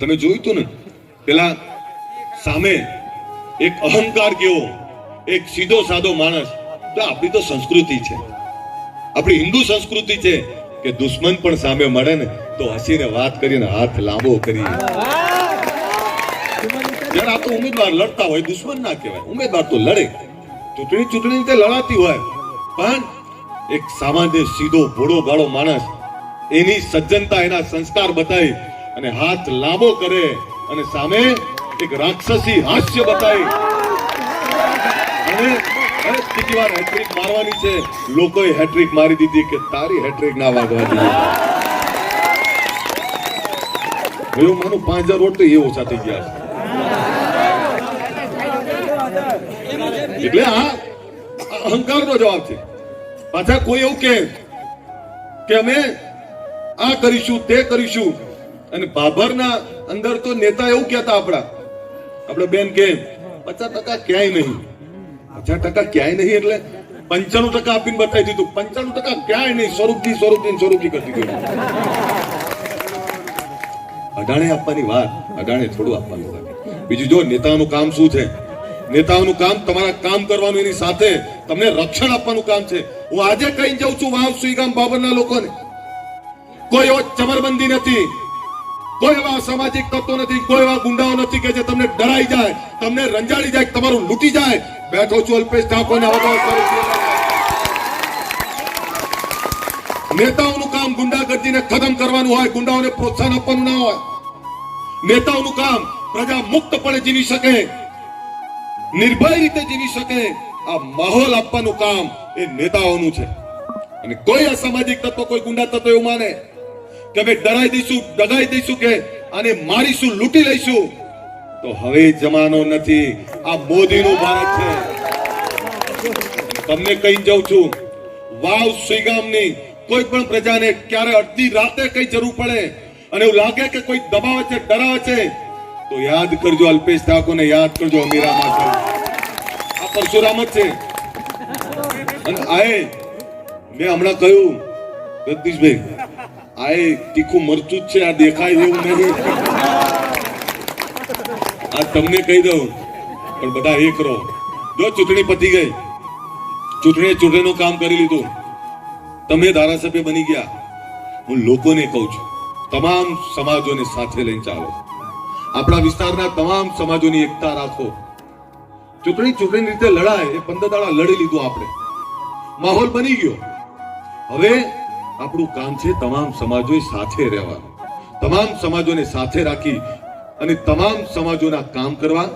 તમે જોયું તું ને? પેલા સામે એક અહંકાર કેવો, એક સીધો સાદો માણસ. તો આપણી તો સંસ્કૃતિ છે. આપણી હિન્દુ સંસ્કૃતિ છે કે દુશ્મન પણ સામે મળે ને, તો હસીને વાત કરીને હાથ લાંબો કરી. જ્યારે આ તો ઉમેદવાર લડતા હોય, દુશ્મન ના કહેવાય. ઉમેદવાર તો લડે. ચૂંટણી ચૂંટણી રીતે લડાતી હોય. પણ એક સામાન્ય સીધો ભોળો ગાળો માણસ, એની સજ્જનતા, એના સંસ્કાર બતાવી અને હાથ લાંબો કરે અને સામે એક રાક્ષસી હાસ્ય બતાવી. હેટ્રિક મારવાની છે. લોકોએ હેટ્રિક મારી દીધી કે તારી હેટ્રિક ના વાગવા દીધી. એવું માનું પાંચ હજાર વોટ તો એ ઓછા થઈ ગયા એટલે આ અહંકારનો જવાબ છે. પાછા કોઈ એવું કે અમે આ કરીશું, તે કરીશું. અને બાભરના અંદર તો નેતા એવું કહેતા આપણા. આપણે બેન કે, પચાસ ટકા ક્યાંય નહીં. પચાસ ટકા ક્યાંય નહીં એટલે પંચાણું ટકા આપીને બતાવી દીધું. પંચાણું ટકા ક્યાંય નહીં સ્વરૂપથી સ્વરૂપથી સ્વરૂપથી કરી દીધું. અડાણે આપવાની વાત, અડાણે થોડું આપવાનું વાત. બીજું જો, નેતાનું કામ શું છે? નેતાઓનું કામ તમારા કામ કરવાનું એની સાથે તમને રક્ષણ આપવાનું કામ છે. હું આજે કહી જાઉં છું વાવ સુઈગામ બાબરના લોકોને. કોઈ ચમરબંધી નથી. કોઈ એવા સામાજિક તત્વો નથી, કોઈ એવા ગુંડાઓ નથી કે જે તમને ડરાઈ જાય, તમને રંજાડી જાય તમારું લૂંટી જાય. બેઠો છું અલ્પેશ ઠાકોરને વગાડ કરું છું. નેતાઓનું કામ ગુંડાગર્દીને ખતમ કરવાનું હોય, ગુંડાઓને પ્રોત્સાહન આપવાનું ના હોય. નેતાઓનું કામ પ્રજા મુક્તપણે જીવી શકે, નિર્ભય રીતે જીવી શકે. આ માહોલ આપવાનું કામ એ નેતાઓનું છે. અને કોઈ અસામાજિક તત્વ, કોઈ ગુંડા તત્વ એવું માને કે અમે ડરાઈ દઈશું ડગાઈ દઈશું કે અને મારીશું, લૂંટી લઈશું. તો હવે જમાનો નથી. આ મોદીનું ભારત છે. તમને કહી જાઉં છું, વાવ સુઈગામની કોઈ પણ પ્રજાને ક્યારે અડધી રાતે કઈ જરૂર પડે અને એવું લાગે કે કોઈ દબાવે છે, ડરાવે છે, તો યાદ કરજો અલ્પેશ ઠાકોરને, યાદ કરજો અમીરા માતા આ પરશુરામ જ છે. અને આએ મેં હમણાં કહ્યું, જગદીશભાઈ આએ તીખું મરચું છે, આ દેખાય એવું નહીં આ તમને કહી દઉં, પણ બધા એક રહો જો ચૂંટણી પતી ગઈ ચૂંટણી ચૂંટણીનું કામ કરી લીધું. તમે ધારાસભ્ય બની ગયા. હું લોકોને કહું છું, તમામ સમાજોને સાથે લઈને ચાલો. આપણા વિસ્તારના તમામ સમાજોની એકતા રાખો. ચૂંટણી ચૂંટણી રીતે લડાય, એ પંદર દાડા લડી લીધું આપણે. માહોલ બની ગયો. હવે આપણું કામ છે તમામ સમાજોએ સાથે રહેવાનું. તમામ સમાજોને સાથે રાખી અને તમામ સમાજોના કામ કરવા